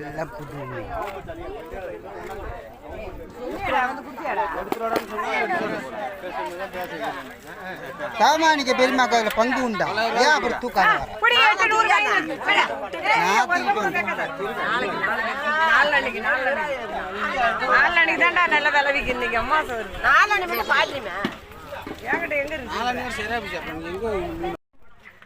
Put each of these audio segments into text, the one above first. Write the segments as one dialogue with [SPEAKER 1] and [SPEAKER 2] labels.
[SPEAKER 1] எல்லாம் புது சாமானிக்க பெருமா கோயில பங்கு உண்டா? ஏன் அப்படி
[SPEAKER 2] தூக்காங்க நாலு தான்டா நல்ல தலைவிக்கு இன்னைக்கு அம்மா சொல்லுங்க நாலு மணி பாத்துமே என்கிட்ட எங்க இருக்கு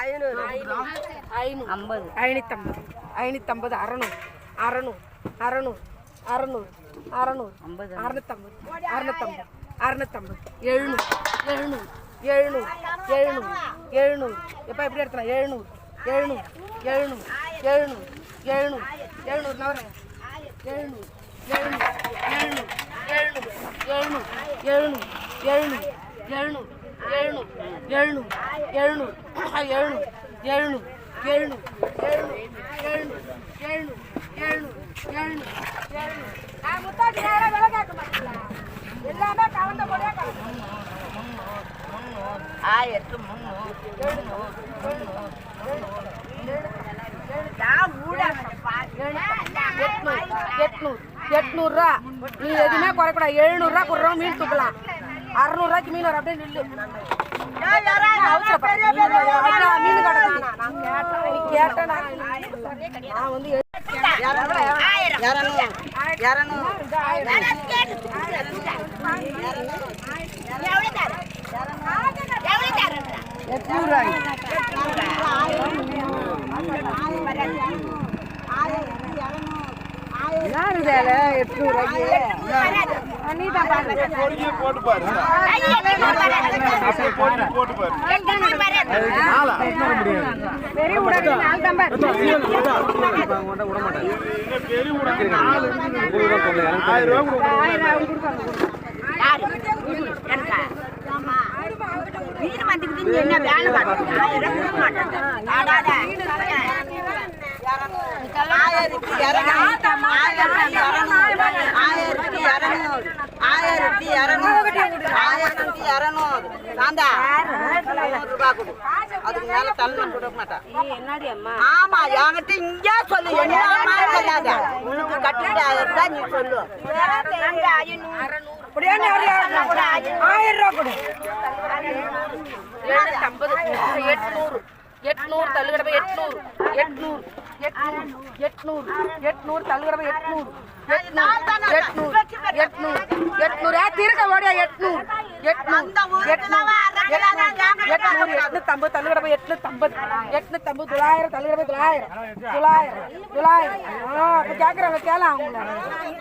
[SPEAKER 2] ஐநூறு
[SPEAKER 3] ஐநூறு ஐம்பது
[SPEAKER 2] ஐநூற்றம்பது ஐநூற்றம்பது அறநூறு அறநூறு அறநூறு அறநூறு அறநூறு
[SPEAKER 3] ஐம்பது
[SPEAKER 2] அறுநூத்தம்பது அறுநூத்தம்பது அறுநூத்தம்பது எழுநூறு எழுநூறு எழுநூறு எழுநூறு எழுநூறு எப்போ எப்படி எடுத்தலாம் எழுநூறு எழுநூறு எழுநூறு எழுநூறு எழுநூறு எழுநூறு நவர எழுநூறு எழுநூறு எழுநூறு எழுநூறு எழுநூறு எழுநூறு எழுநூறு எழுநூறு எழுநூறு எழுநூறு எழுநூறு எழுநூறு எழுநூறு எழுநூறு எழுநூறு எழுநூறு எழுநூறு எழுநூறு எழுநூறு எழுநூறு நான் முத்தாச்சி நேரம் விலை கேட்க மாட்டேங்களா எல்லாமே கலந்த போதே ஆயிரத்து முந்நூறு எட்நூறு எட்நூறுரூவா நீ எதுவுமே குறைக்கூடாது எழுநூறுரூவா கொடுறோம் மீன் தூக்கலாம் அறுநூறுவாய்க்கு மீன் வர அப்படியே நில்லு. நான் வந்து எட்நூறு எட்நூறு
[SPEAKER 4] போட்டு பாரு போட்டு என்ன வேலை பார்த்து ஆயிரம் கொடுக்க மாட்டேன்
[SPEAKER 5] ஆயிரத்தி இரநூறு ஆயிரத்தி இரநூறு. ஆயிரத்தி இரநூறு. ஆயிரத்தி இரநூறு கொடு. அதுக்கு மேல தள்ள கொடுக்க மாட்டான்
[SPEAKER 3] என்னடி அம்மா?
[SPEAKER 5] ஆமா என்கிட்ட இங்க சொல்லு. என்னமா சொல்லாத? உனக்கு கட்டிட்டு ஆயிரம் தான் நீ சொல்லு.
[SPEAKER 2] ஆயிரம் ரூபா கொடு. எட்நூறு. எட்நூறு தள்ளுகடவை எட்நூறு. எட்நூறு. எட்நூறு. எட்நூறு. எட்நூறு தள்ளுகடவை எட்நூறு. எட்நூறு. எட்நூறு. எட்நூறு. திருக்க ஓடியா எட்நூறு. எட்நூறு. எட்நூறு. எட்நூறு. எட்நூத்தம்பது தள்ளுகடவை எட்நூத்தம்பது. எட்நூத்தம்பது தொள்ளாயிரம் தள்ளுகடவை தொள்ளாயிரம். தொள்ளாயிரம். தொள்ளாயிரம். ஆ இப்போ கேட்குறவங்க கேள அவங்கள.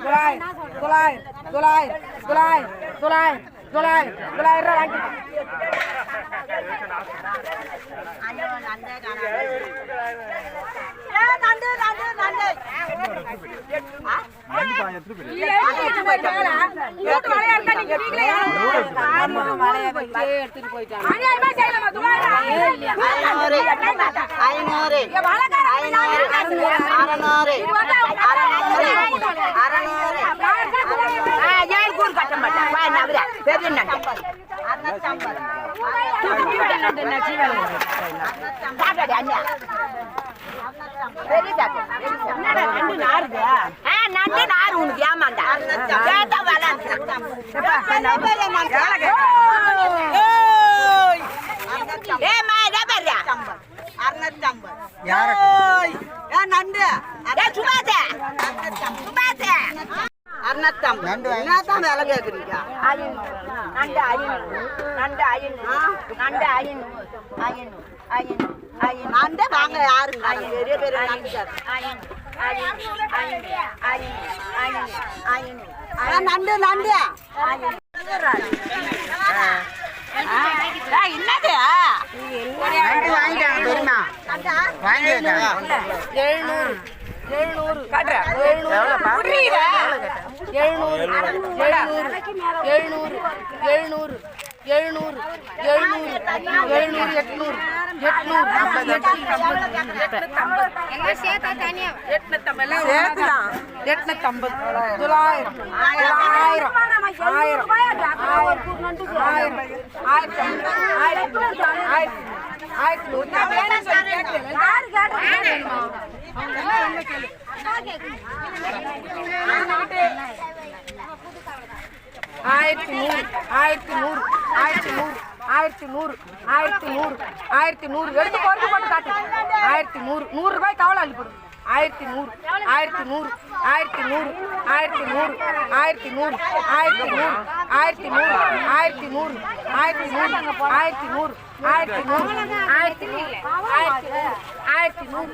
[SPEAKER 2] தொள்ளாயிரம். தொள்ளாயிரம். தொள்ளாயிரம். தொள்ளாயிரம். தொள்ளாயிரம். தொள்ளாயிரம். தொள்ளாயிரம் ரூபா வாங்கி
[SPEAKER 5] ஐநூறு அறநூறு.
[SPEAKER 2] பெரிய பெரிய
[SPEAKER 5] என்னதான் வேலை கேட்குறீங்க
[SPEAKER 2] நண்டு ஐநூறு நண்டு ஐநூறு நண்டு ஐநூறு ஐநூறு ஐநூறு
[SPEAKER 5] நண்டு வாங்க யாருங்க பெரிய பெரிய நண்டு நண்டு நண்டு.
[SPEAKER 2] எழுநூறு எழுநூறு எழுநூறு எழுநூறு எழுநூறு எழுநூறு எழுநூறு எட்நூறு எட்நூறு ஐம்பது எட்நூத்தம்பது எட்நூத்தம்பது எட்நூத்தம்பது தொள்ளாயிரம் ஆயிரம் ஆயிரம் ஆயிரத்தி ஆயிரத்தி ஆயிரத்தி நூறு ஆயிரத்தி நூறு. ஆயிரத்தி நூறு. ஆயிரத்தி நூறு. ஆயிரத்தி நூறு. ஆயிரத்தி நூறு. ஆயிரத்தி நூறு. எடுத்து பொறுத்து போட்டு காட்டு. ஆயிரத்தி நூறு. நூறு ரூபாய் கவலை அள்ளிப்படு ஆயிரத்தி நூறு. ஆயிரத்தி நூறு. ஆயிரத்தி நூறு ஆயிரத்தி நூறு ஆயிரத்தி நூறு ஆயிரத்தி நூறு ஆயிரத்தி நூறு ஆயிரத்தி நூறு ஆயிரத்தி நூறு ஆயிரத்தி நூறு ஆயிரத்தி நூறு ஆயிரத்தி நூறு ஆயிரத்தி நூறு ஆயிரத்தி நூறு